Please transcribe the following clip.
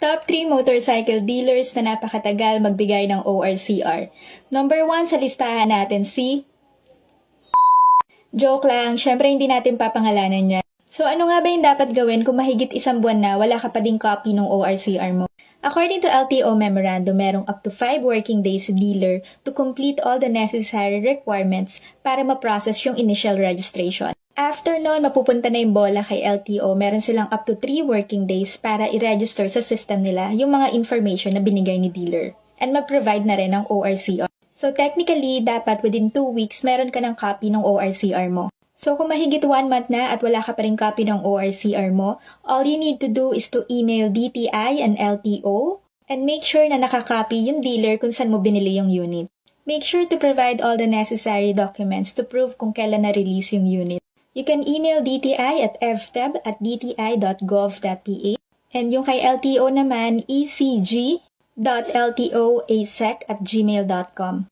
Top 3 motorcycle dealers na napakatagal magbigay ng ORCR. Number 1 sa listahan natin si... Joke lang, syempre hindi natin papangalanan niya. So ano nga ba yung dapat gawin kung mahigit isang buwan na wala ka pa ding copy ng ORCR mo? According to LTO memorandum, merong up to 5 working days sa dealer to complete all the necessary requirements para ma-process yung initial registration. After nun, mapupunta na yung bola kay LTO. Meron silang up to 3 working days para i-register sa system nila yung mga information na binigay ni dealer. And mag-provide na rin ng ORCR. So technically, dapat within 2 weeks, meron ka ng copy ng ORCR mo. So kung mahigit 1 month na at wala ka pa rin copy ng ORCR mo, all you need to do is to email DTI and LTO and make sure na nakakopy yung dealer kung saan mo binili yung unit. Make sure to provide all the necessary documents to prove kung kailan na-release yung unit. You can email DTI at ftab at dti.gov.ph and yung kay LTO naman ecg.ltoasec at gmail.com.